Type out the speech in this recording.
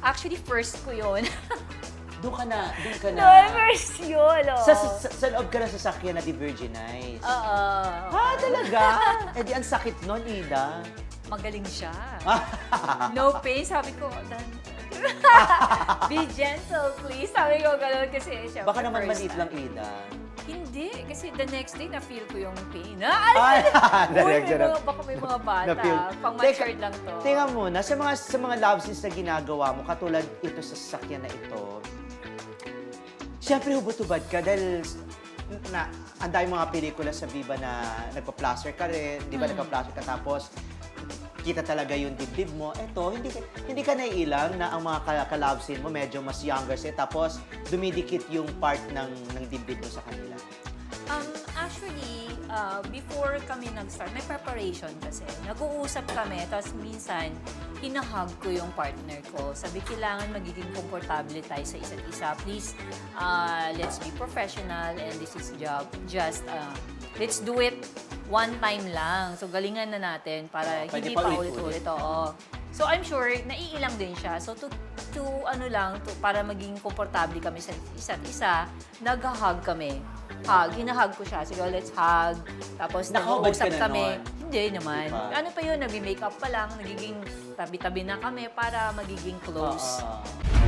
Actually, first ko yun. Doon ka na, doon ka na. no, first yun. oo. Sa, sa, sa loob ka ng sasakyan na di-virginize. Oo. Ah, talaga? eh di ang sakit nun, Ida. Magaling siya. no pain. Sabi ko, Dan, be gentle, please. Sabi ko gano'n kasi siya. Baka naman maliit lang, Ida. Kasi the next day na-feel ko yung pain. Ah, Ay, Uy, may mga, baka may mga bata. na-feel. Pang Teka, matured lang to. Tingnan mo na, sa mga, sa mga love scenes na ginagawa mo, katulad ito sa sasakyan na ito, Siyempre, hubot-hubad ka dahil na, ang dami mga pelikula sa Viva na nagpa-plaster ka rin, di ba Hmm. nagpa-plaster ka tapos kita talaga yung dibdib mo. Eto, hindi hindi ka naiilang na ang mga ka- ka-love scene mo medyo mas younger siya tapos dumidikit yung part ng, ng dibdib mo sa kanila. Um, actually, uh, before kami nag-start, may preparation kasi. Nag-uusap kami, tapos minsan, hinahag ko yung partner ko. Sabi, kailangan magiging komportable tayo sa isa't isa. Please, uh, let's be professional and this is job. Just, uh, let's do it one time lang. So, galingan na natin para Pwede hindi pa ulit-ulit. Oo. So, I'm sure, naiilang din siya. So, to, to ano lang, to, para maging komportable kami sa isa't isa, nag-hug kami. Hug, hinahug ko siya. Sige, let's hug. Tapos Nakahubad ka nag-uusap na kami. nun? Hindi naman. Di ba? Ano pa yun, nag-makeup pa lang, nagiging tabi-tabi na kami para magiging close. Oo.